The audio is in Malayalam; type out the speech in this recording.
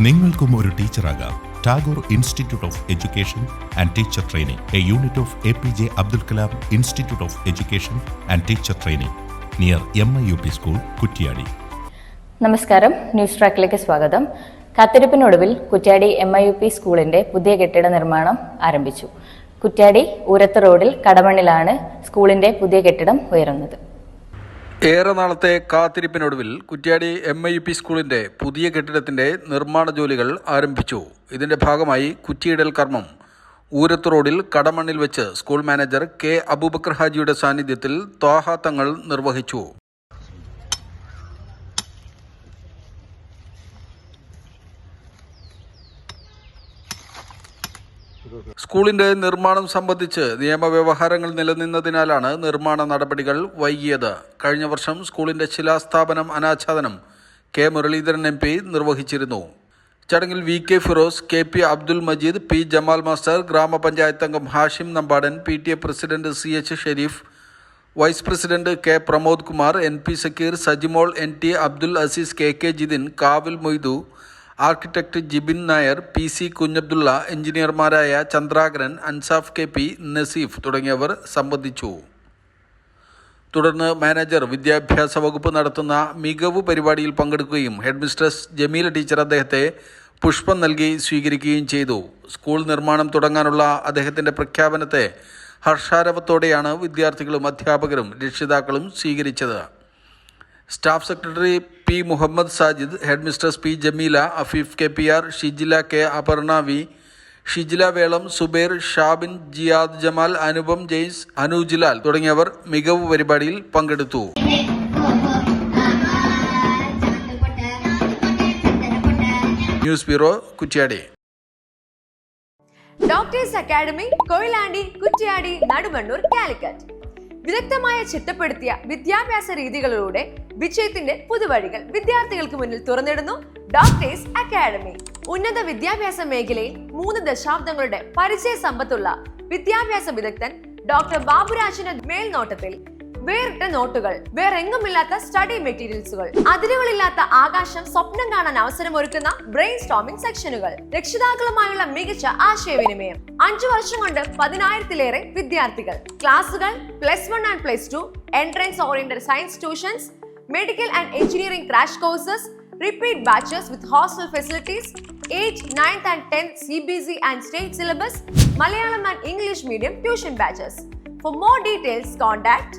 നിങ്ങൾക്കും ഒരു ടീച്ചറാകാം. Tagore institute of education and teacher training. A unit of A P J Abdul Kalam institute of education and teacher training. Near M I U P school Kuttiady. നമസ്കാരം. ന്യൂസ് ട്രാക്കിലേക്ക് സ്വാഗതം. കാത്തിരിപ്പിനൊടുവിൽ Kuttiady M I U P സ്കൂളിന്റെ പുതിയ കെട്ടിട നിർമ്മാണം ആരംഭിച്ചു. കുറ്റ്യാടി ഊരത്ത് റോഡിൽ കടമണ്ണിലാണ് സ്കൂളിന്റെ പുതിയ കെട്ടിടം ഉയരുന്നത്. ഏറെ നാളത്തെ കാത്തിരിപ്പിനൊടുവിൽ Kuttiady M I U P സ്കൂളിന്റെ പുതിയ കെട്ടിടത്തിന്റെ നിർമ്മാണ ജോലികൾ ആരംഭിച്ചു. ഇതിന്റെ ഭാഗമായി കുറ്റിയിടൽ കർമ്മം. ഊരത്ത് റോഡിൽ കടമണ്ണിൽ വെച്ച് സ്കൂൾ മാനേജർ കെ അബൂബക്കർ ഹാജിയുടെ സാന്നിധ്യത്തിൽ ത്വാഹ തങ്ങൾ നിർവഹിച്ചു. സ്കൂളിന്റെ നിർമ്മാണം സംബന്ധിച്ച് നിയമവ്യവഹാരങ്ങൾ നിലനിന്നതിനാലാണ് നിർമ്മാണ നടപടികൾ വൈകിയത്. കഴിഞ്ഞ വർഷം സ്കൂളിന്റെ ശിലാസ്ഥാപനം അനാച്ഛാദനം കെ മുരളീധരൻ എം പി നിർവഹിച്ചിരുന്നു. ചടങ്ങിൽ V K Firoz K P Abdul Majeed P Jamal master ഗ്രാമപഞ്ചായത്ത് അംഗം Hashim Nambadan P T A president C H Sherif vice president K Pramod Kumar N P Sakkeer Sajimol N T Abdul Aziz K K Jithin Kavil Moidu architect Jibin Nair P C Kunhabdulla എഞ്ചിനീയർമാരായ ചന്ദ്രാകരൻ Ansaf K P Naseef തുടങ്ങിയവർ സംബന്ധിച്ചു. തുടർന്ന് മാനേജർ വിദ്യാഭ്യാസ വകുപ്പ് നടത്തുന്ന മികവ് പരിപാടിയിൽ പങ്കെടുക്കുകയും ഹെഡ് മിസ്ട്രസ് ജമീല ടീച്ചർ അദ്ദേഹത്തെ പുഷ്പം നൽകി സ്വീകരിക്കുകയും ചെയ്തു. സ്കൂൾ നിർമ്മാണം തുടങ്ങാനുള്ള അദ്ദേഹത്തിന്റെ പ്രഖ്യാപനത്തെ ഹർഷാരവത്തോടെയാണ് വിദ്യാർത്ഥികളും അധ്യാപകരും രക്ഷിതാക്കളും സ്വീകരിച്ചത്. Staff secretary P Muhammad Sajid head mistress P Jameela Afeef K P R Shijila K Aparna V Shijila Velam Zubair Shabin Jiyad Jamal Anupam Jais Anujilal തുടങ്ങിയവർ മികവ് പരിപാടിയിൽ പങ്കെടുത്തു. News bureau Kuttiady. Doctors academy Koyilandy Kuttiady Nadumannur Calicut. വിദഗ്ധമായ ചിട്ടപ്പെടുത്തിയ വിദ്യാഭ്യാസ രീതികളിലൂടെ വിജയത്തിന്റെ പുതുവഴികൾ വിദ്യാർത്ഥികൾക്ക് മുന്നിൽ തുറന്നിടുന്നു. ഡോക്ടേഴ്സ് അക്കാഡമി ഉന്നത വിദ്യാഭ്യാസ മേഖലയിൽ മൂന്ന് ദശാബ്ദങ്ങളുടെ പരിചയ സമ്പത്തുള്ള വിദ്യാഭ്യാസ വിദഗ്ധൻ ഡോക്ടർ ബാബുരാജിന്റെ മേൽനോട്ടത്തിൽ വേറിട്ട നോട്ടുകൾ വേറെങ്ങുമില്ലാത്ത സ്റ്റഡി മെറ്റീരിയൽസുകൾ അതിരുകളില്ലാത്ത ആകാശം സ്വപ്നം കാണാൻ അവസരമൊരുക്കുന്ന ബ്രെയിൻ സ്റ്റോമിംഗ് സെക്ഷനുകൾ രക്ഷിതാക്കളുമായുള്ള മികച്ച ആശയവിനിമയം അഞ്ചു വർഷം കൊണ്ട് പതിനായിരത്തിലേറെ വിദ്യാർത്ഥികൾ ക്ലാസുകൾ plus one and plus two entrance oriented science tuitions medical and engineering crash courses repeat batches with hostel facilities, 8th, 9th and 10th CBC and state syllabus, Malayalam and English medium tuition batches. For more details, contact